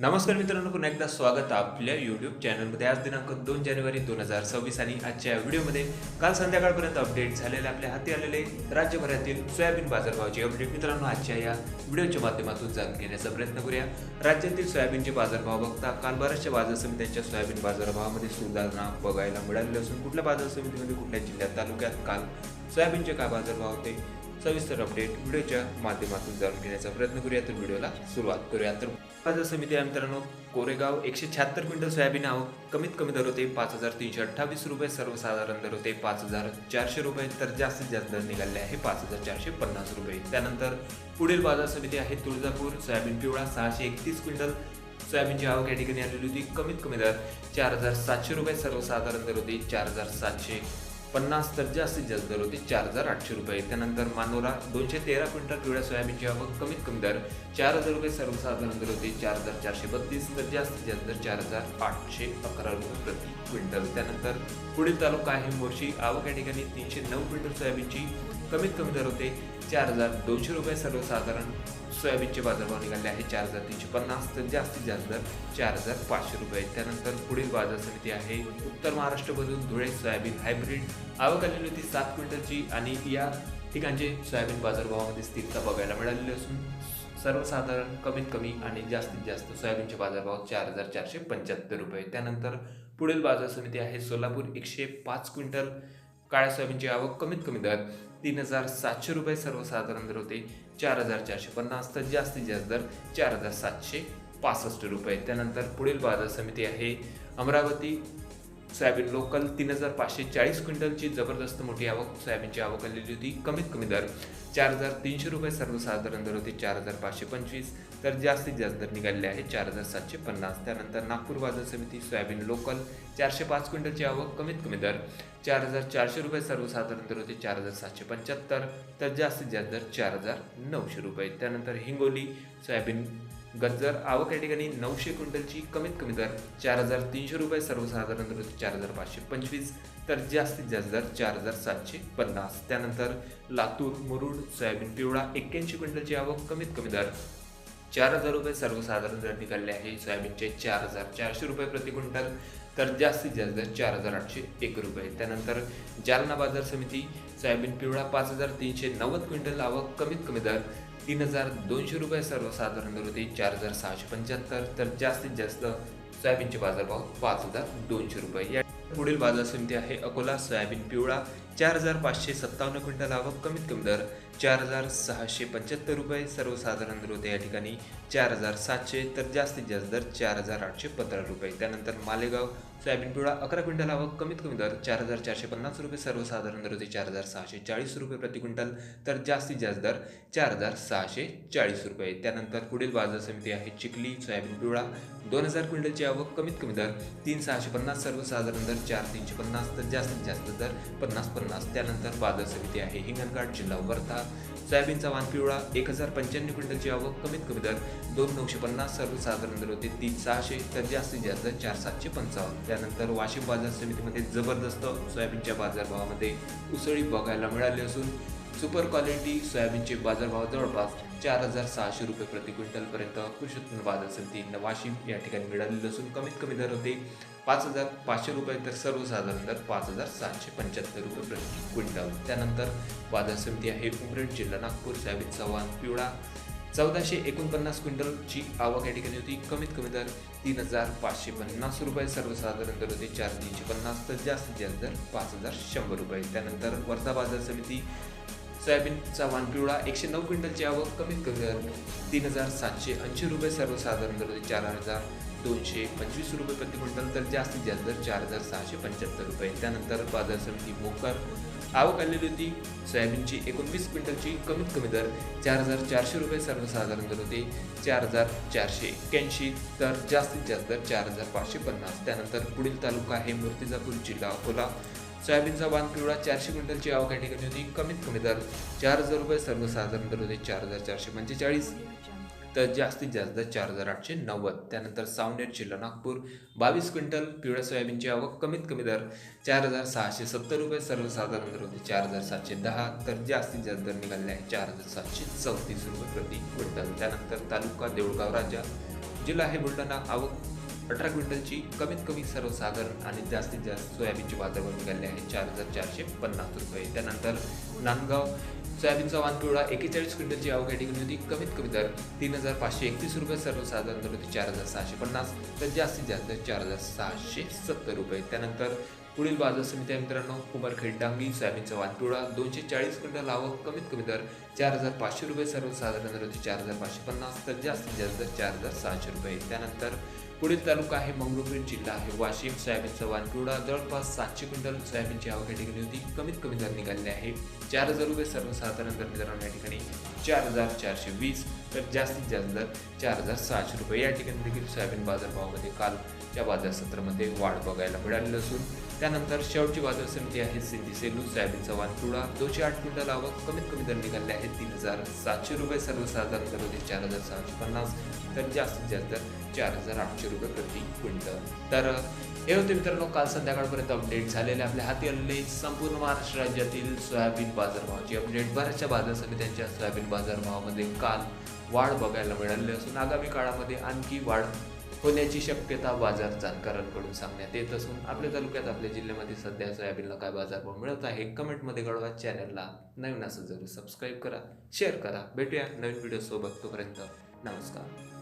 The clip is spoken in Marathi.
नमस्कार मित्रांनो पुन्हा एकदा स्वागत आपल्या यूट्यूब चॅनलमध्ये आज दिनांक दोन जानेवारी दोन हजार सव्वीस आणि आजच्या व्हिडिओमध्ये काल संध्याकाळपर्यंत अपडेट झालेले आपल्या हाती आलेले राज्यभरातील सोयाबीन बाजारभावाचे अपडेट मित्रांनो आजच्या या व्हिडिओच्या माध्यमातून जाणून घेण्याचा प्रयत्न करूया. राज्यातील सोयाबीनचे बाजारभाव बघता काल बऱ्याचशा बाजार समित्यांच्या सोयाबीन बाजारभावामध्ये सुधारणा बघायला मिळालेली असून कुठल्या बाजार समितीमध्ये कुठल्या जिल्ह्यात तालुक्यात काल सोयाबीनचे काय बाजारभाव होते सविस्तर अपडेट व्हिडिओच्या माध्यमातून जाणून घेण्याचा प्रयत्न करूया. तर व्हिडिओला सुरुवात करूया. तर बाजार समिती मित्रांनो कोरेगाव एकशे शहात्तर क्विंटल सोयाबीन आव कमीत कमी दर होते पाच हजार तीनशे अठ्ठावीस रुपये. सर्वसाधारण दर होते पाच हजार चारशे रुपये. तर जास्तीत जास्त दर निघाले आहे पाच हजार चारशे पन्नास रुपये. त्यानंतर पुढील बाजार समिती आहे तुळजापूर. सोयाबीन पिवळा सहाशे एकतीस क्विंटल. सोयाबीनची आवक या ठिकाणी आलेली होती. कमीत कमी दर चार हजार सातशे रुपये. सर्वसाधारण दर होते चार हजार सातशे पन्नास तर जास्तीत जास्त दर होते चार हजार आठशे रुपये. त्यानंतर मानोरा दोनशे तेरा क्विंटल पिवळ्या सोयाबीनची आवक कमीत कमी दर चार हजार रुपये सर्वसाधारण दर होते चार हजार चारशे बत्तीस तर जास्तीत जास्त दर चार हजार आठशे अकरा रुपये प्रति क्विंटल. त्यानंतर पुढील तालुका आहे मोर्शी. आवक या ठिकाणी तीनशे नऊ क्विंटल सोयाबीनची कमीत कमी दर होते चार हजार दोनशे रुपये सर्वसाधारण सोयाबीनचे बाजारभाव निघाले आहे चार हजार तीनशे पन्नास तर जास्तीत जास्त दर चार हजार पाचशे रुपये. त्यानंतर पुढील बाजार समिती आहे. उत्तर महाराष्ट्रमधून धुळे सोयाबीन हायब्रिड. आवक आलेली होती सात क्विंटलची आणि या ठिकाणचे सोयाबीन बाजारभावामध्ये स्थिरता बघायला मिळालेली असून सर्वसाधारण कमीत कमी आणि जास्तीत जास्त सोयाबीनचे बाजारभाव चार हजार चारशे पंच्याहत्तर रुपये. त्यानंतर पुढील बाजार समिती आहे सोलापूर एकशे पाच क्विंटल. काळ्या सोयाबीनची आवक कमीत कमी दर तीन हजार सातशे रुपये सर्वसाधारण दर होते. चार हजार चारशे पन्नास तर जास्तीत जास्त दर चार हजार सातशे पासष्ट रुपये. त्यानंतर पुढील बाजार समिती आहे अमरावती. सोयाबीन लोकल तीन हजार पाचशे चाळीस क्विंटलची जबरदस्त मोठी आवक सोयाबीनची आवक आलेली होती. कमीत कमी दर चार हजार तीनशे रुपये सर्वसाधारण दर होते चार हजार पाचशे पंचवीस. तर जास्तीत जास्त दर निघालेले आहे चार हजार सातशे पन्नास. त्यानंतर नागपूर बाजार समिती सोयाबीन लोकल चारशे पाच क्विंटलची आवक कमीत कमी दर चार हजार चारशे रुपये सर्वसाधारण दर होते चार हजार सातशे पंच्याहत्तर. तर जास्तीत जास्त दर चार हजार नऊशे रुपये. त्यानंतर हिंगोली सोयाबीन गजर आवक या ठिकाणी नऊशे क्विंटलची कमीत कमी दर चार हजार तीनशे रुपये सर्वसाधारण दर चार हजार पाचशे पंचवीस तर जास्तीत जास्त दर चार हजार सातशे पन्नास. त्यानंतर लातूर मुरुड सोयाबीन पिवळा एक्क्याऐंशी क्विंटलची आवक कमीत कमी दर चार हजार रुपये सर्वसाधारण दर निघाले आहे. सोयाबीनचे चार हजार चारशे रुपये प्रति क्विंटल तर जास्तीत जास्त दर चार हजार आठशे एक रुपये. त्यानंतर जालना बाजार समिती सोयाबीन पिवळा पाच हजार तीनशे नव्वद क्विंटल आवक कमीत कमी दर तीन हजार दोनशे रुपये सर्वसाधारण दर होते चार हजार सहाशे पंच्याहत्तर. तर जास्तीत जास्त सोयाबीनचे बाजारभाव पाच हजार दोनशे रुपये. या पुढील बाजार समिती आहे अकोला सोयाबीन पिवळा. चार हजार पाचशे सत्तावन्न क्विंटल आवक कमीत कमी दर चार हजार सहाशे पंच्याहत्तर रुपये सर्वसाधारण दर होते. या ठिकाणी चार हजार सातशे तर जास्तीत जास्त दर चार हजार आठशे पंधरा रुपये. त्यानंतर मालेगाव सोयाबीन पिवळा अकरा क्विंटल आवक कमीत कमी दर चार हजार चारशे पन्नास रुपये सर्वसाधारण दर होते. चार हजार सहाशे चाळीस रुपये प्रति क्विंटल तर जास्तीत जास्त दर चार हजार सहाशे चाळीस रुपये. त्यानंतर पुढील बाजार समिती आहे चिखली सोयाबीन पिवळा. दोन हजार क्विंटलची आवक कमीत कमी दर तीन सहाशे पन्नास सर्वसाधारण दर चार तीनशे पन्नास तर जास्तीत जास्त दर पन्नास पन्नास पन्नास त्यानंतर बाजार समिती आहे हिंगणघाट जिल्हा वर्धा सोयाबीनचा वाण पिवळा एक हजार पंच्याण्णव क्विंटलची आवक कमीत कमी दर दोन नऊशे पन्नास सर्वसाधारण दर होते तीन सहाशे तर जास्तीत जास्त चार सातशे पंचावन्न. त्यानंतर वाशिम बाजार समितीमध्ये जबरदस्त सोयाबीनच्या बाजारभावामध्ये उसळी बघायला मिळाली असून सुपर क्वालिटी सोयाबीनचे बाजारभाव जवळपास चार हजार सहाशे रुपये प्रति क्विंटलपर्यंत कृषी उत्पन्न बाजार समिती वाशिम या ठिकाणी मिळालेलं असून कमीत कमी दर होते पाच हजार पाचशे रुपये तर सर्वसाधारण दर पाच हजार सातशे पंच्याहत्तर रुपये प्रति क्विंटल. त्यानंतर बाजार समिती आहे उमरेड जिल्हा नागपूर. सोयाबीन चव्हाण पिवळा. चौदाशे एकोणपन्नास क्विंटलची आवक या ठिकाणी होती. कमीत कमी दर तीन हजार पाचशे पन्नास रुपये. सर्वसाधारण दर होते चार तीनशे पन्नास. तर जास्तीत जास्त दर पाच हजार शंभर रुपये. त्यानंतर वर्धा बाजार समिती. सोयाबीनचा चव्हाण पिवळा. एकशे नऊ क्विंटलची आवक. कमीत कमी दर तीन हजार सातशे ऐंशी रुपये. सर्वसाधारण दर होते चार हजार दोनशे पंचवीस रुपये प्रति क्विंटल तर जास्तीत जास्त दर चार हजार सहाशे पंच्याहत्तर रुपये. त्यानंतर बाजार समिती मोकार. आवक आलेली होती. सोयाबीनची एकोणवीस क्विंटलची कमीत कमी दर चार हजार चारशे रुपये सर्वसाधारण दर होते चार हजार चारशे एक्क्याऐंशी तर जास्तीत जास्त दर चार हजार पाचशे पन्नास. त्यानंतर पुढील तालुका आहे मूर्तिजापूर जिल्हा अकोला. सोयाबीनचा वाण पिवळा चारशे क्विंटलची आवक या ठिकाणी होती. कमीत कमी दर चार हजार रुपये सर्वसाधारण दर होते चार हजार चारशे पंचेचाळीस. तर जास्तीत जास्त दर चार हजार आठशे नव्वद. त्यानंतर सावनेर जिल्हा नागपूर बावीस क्विंटल पिवळ्या सोयाबीनची आवक कमीत कमी दर चार हजार सहाशे सत्तर रुपये सर्वसाधारण दर होते चार हजार सातशे दहा तर जास्तीत जास्त दर निघाले आहे चार हजार सातशे चौतीस रुपये प्रति क्विंटल. त्यानंतर तालुका देऊळगाव राजा जिल्हा आहे बुलढाणा आवक अठरा क्विंटलची कमीत कमी सर्वसाधारण आणि जास्तीत जास्त सोयाबीनचे बाजारभाव निघाले आहे चार हजार चारशे पन्नास रुपये. त्यानंतर नांदगाव सोयाबीनचा वाण पिवळा एकेचाळीस क्विंटलची आवक या ठिकाणी होती. कमीत कमी दर तीन हजार पाचशे एकतीस रुपये सर्वसाधारण दर होती चार हजार सहाशे पन्नास. तर जास्तीत जास्त चार हजार सहाशे सत्तर रुपये. त्यानंतर पुढील बाजार समिती आहे मित्रांनो उमरखेड डांगी सोयाबीनचा वाण पिवळा दोनशे चाळीस क्विंटल आवक कमीत कमी दर चार हजार पाचशे रुपये सर्वसाधारण दर होती चार हजार पाचशे पन्नास. तर जास्तीत जास्त चार हजार सहाशे रुपये. त्यानंतर पुढील तालुका आहे मंगरुळपीर जिल्हा आहे वाशिम. सोयाबीनचा चव्हाण पिवळा जवळपास सातशे क्विंटल सोयाबीनची आवक या ठिकाणी होती. कमीत कमी दर निघालेले आहे. चार हजार रुपये सर्वसाधारण दर मित्रांनो या ठिकाणी. चार हजार चारशे वीस तर जास्तीत जास्त दर चार हजार सहाशे रुपये. या ठिकाणी देखील सोयाबीन बाजारभावामध्ये कालच्या बाजार सत्रामध्ये वाढ बघायला मिळालेली असून त्यानंतर शेवटची बाजार समिती आहे सिंधी सेलू. सोयाबीनचा चव्हाण पिवळा दोनशे आठ क्विंटल आवक कमीत कमी दर निघाले आहे तीन हजार सातशे रुपये. सर्वसाधारण दर होते चार हजार सहाशे पन्नास तर जास्तीत जास्त दर चार हजार आठशे रुपये प्रति क्विंटल. तर हे होते मित्रांनो काल संध्याकाळपर्यंत अपडेट झालेले आपल्या हाती आलेले संपूर्ण महाराष्ट्र राज्यातील सोयाबीन बाजारभावाची अपडेट बऱ्याचशा बाजार समित्यांच्या सोयाबीन बाजारभावामध्ये काल वाढ बघायला मिळाली असून आगामी काळामध्ये आणखी वाढ होण्याची शक्यता बाजार जाणकारांकडून सांगण्यात येत असून आपल्या तालुक्यात आपल्या जिल्ह्यामध्ये सध्या सोयाबीनला काय बाजारभाव मिळत आहे कमेंटमध्ये कळवा. चॅनलला नवीन असं जरूर सबस्क्राईब करा शेअर करा. भेटूया नवीन व्हिडिओ सोबत. तोपर्यंत नमस्कार.